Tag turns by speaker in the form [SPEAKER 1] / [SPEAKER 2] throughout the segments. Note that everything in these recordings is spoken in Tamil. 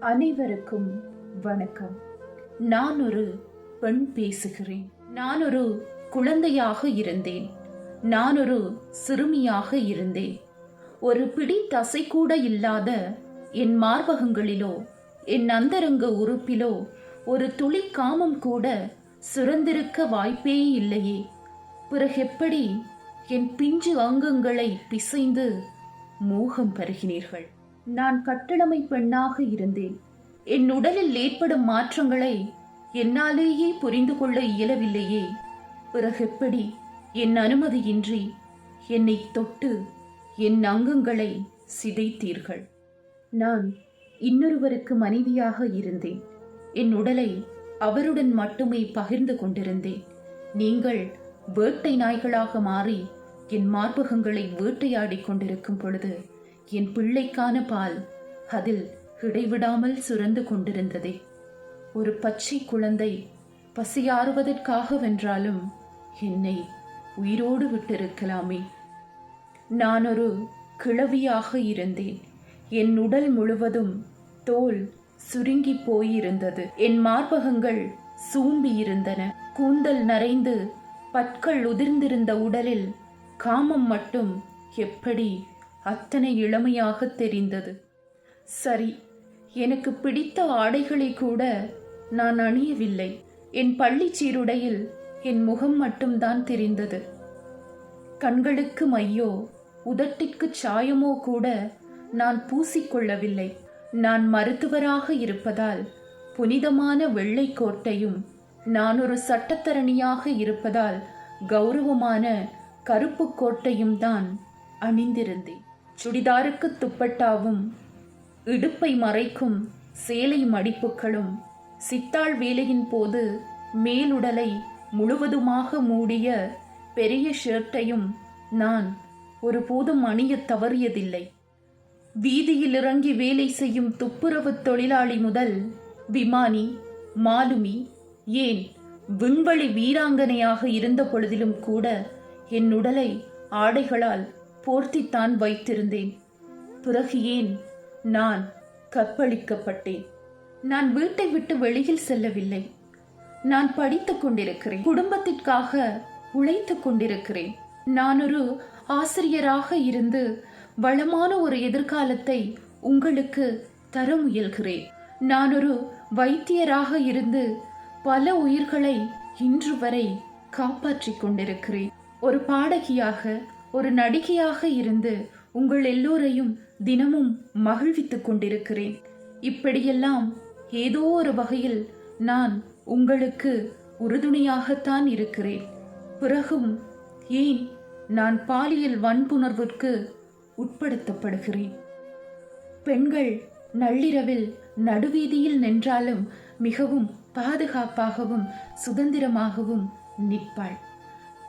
[SPEAKER 1] அனைவருக்கும் வணக்கம். நான் ஒரு பெண் பேசுகிறேன். நான் ஒரு குழந்தையாக இருந்தேன். நான் ஒரு சிறுமியாக இருந்தேன். ஒரு பிடி தசை கூட இல்லாத என் மார்பகங்களிலோ என் அந்தரங்க உறுப்பிலோ ஒரு துளி காமம் கூட சுரந்திருக்க வாய்ப்பே இல்லையே. பிறகு எப்படி என் பிஞ்சு அங்கங்களை பிசைந்து மோகம் பருகினீர்கள் நான் கட்டளமை பெண்ணாக இருந்தேன். என் உடலில் ஏற்படும் மாற்றங்களை என்னாலேயே புரிந்து கொள்ள இயலவில்லையே. பிறகு எப்படி என் அனுமதியின்றி என்னை தொட்டு என் அங்கங்களை சிதைத்தீர்கள்? நான் இன்னொருவருக்கு மனைவியாக இருந்தேன். என் உடலை அவருடன் மட்டுமே பகிர்ந்து கொண்டிருந்தேன். நீங்கள் வேட்டை நாய்களாக மாறி என் மார்பகங்களை வேட்டையாடிக் கொண்டிருக்கும் பொழுது என் பிள்ளைக்கான பால் அதில் இடைவிடாமல் சுரந்து கொண்டிருந்ததே. ஒரு பச்சை குழந்தை பசியாறுவதற்காக வென்றாலும் என்னை உயிரோடு விட்டிருக்கலாமே. நான் ஒரு கிழவியாக இருந்தேன். என் உடல் முழுவதும் தோல் சுருங்கி போயிருந்தது. என் மார்பகங்கள் சூம்பி இருந்தன கூந்தல் நரைந்து பற்கள் உதிர்ந்திருந்த உடலில் காமம் மட்டும் எப்படி அத்தனை இளமையாக தெரிந்தது. சரி எனக்கு பிடித்த ஆடைகளை கூட நான் அணியவில்லை. என் பள்ளிச் சீருடையில் என் முகம் மட்டும்தான் தெரிந்தது. கண்களுக்கு மையோ உதட்டிற்கு சாயமோ கூட நான் பூசிக்கொள்ளவில்லை நான் மருத்துவராக இருப்பதால் புனிதமான வெள்ளை கோட்டையும் நான் ஒரு சட்டத்தரணியாக இருப்பதால் கௌரவமான கருப்பு கோட்டையும் தான் அணிந்திருந்தேன். சுடிதாருக்கு துப்பட்டாவும் இடுப்பை மறைக்கும் சேலை மடிப்புகளும் சித்தாள் வேலையின் போது மேலுடலை முழுவதுமாக மூடிய பெரிய ஷர்ட்டையும் நான் ஒருபோதும் அணியத் தவறியதில்லை. வீதியில் இறங்கி வேலை செய்யும் துப்புரவு தொழிலாளி முதல் விமானி மாலுமி ஏன் விண்வெளி வீராங்கனையாக இருந்த பொழுதிலும் கூட என் உடலை ஆடைகளால் போர்த்தித்தான் வைத்திருந்தேன். பிறகு ஏன்? நான் கற்பழிக்கப்பட்டேன். நான் வீட்டை விட்டு வெளியில் செல்லவில்லை. நான் படித்துக் கொண்டிருக்கிறேன். குடும்பத்திற்காக உழைத்துக் கொண்டிருக்கிறேன். நான் ஒரு ஆசிரியராக இருந்து வளமான ஒரு எதிர்காலத்தை உங்களுக்கு தர முயல்கிறேன். நான் ஒரு வைத்தியராக இருந்து பல உயிர்களை இன்று வரை காப்பாற்றிக் கொண்டிருக்கிறேன். ஒரு பாடகியாக ஒரு நடிகையாக இருந்து உங்கள் எல்லோரையும் தினமும் மகிழ்வித்துக் கொண்டிருக்கிறேன். இப்படியெல்லாம் ஏதோ ஒரு வகையில் நான் உங்களுக்கு உறுதுணையாகத்தான் இருக்கிறேன். பிறகும் ஏன் நான் பாலியல் வன்புணர்விற்கு உட்படுத்தப்படுகிறேன்? பெண்கள் நள்ளிரவில் நடுவீதியில் நின்றாலும் மிகவும் பாதுகாப்பாகவும் சுதந்திரமாகவும் நிற்பாள்.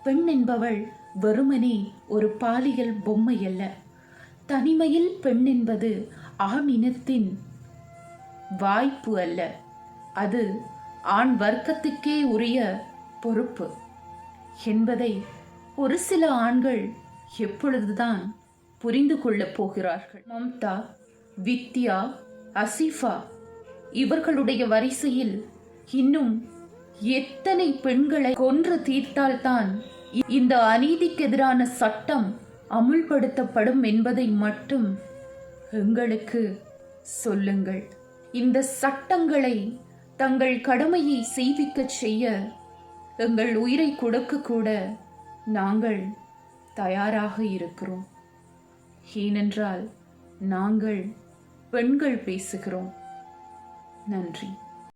[SPEAKER 1] பெண் என்பவள் வெறுமனே ஒரு பாலியல் பொம்மை அல்ல. தனிமையில் பெண் என்பது ஆணினத்தின் வாய்ப்பு அல்ல. அது ஆண் வர்க்கத்துக்கே உரிய பொறுப்பு என்பதை ஒரு சில ஆண்கள் எப்பொழுதுதான் புரிந்து கொள்ளப் போகிறார்கள். மம்தா வித்யா அசிஃபா இவர்களுடைய வரிசையில் இன்னும் எத்தனை பெண்களை கொன்று தீர்த்தால்தான் இந்த அநீதிக்கு எதிரான சட்டம் அமுல்படுத்தப்படும் என்பதை மட்டும் எங்களுக்கு சொல்லுங்கள். இந்த சட்டங்களை தங்கள் கடமையை செய்விக்கச் செய்ய எங்கள் உயிரை கொடுக்க கூட நாங்கள் தயாராக இருக்கிறோம். ஏனென்றால் நாங்கள் பெண்கள் பேசுகிறோம். நன்றி.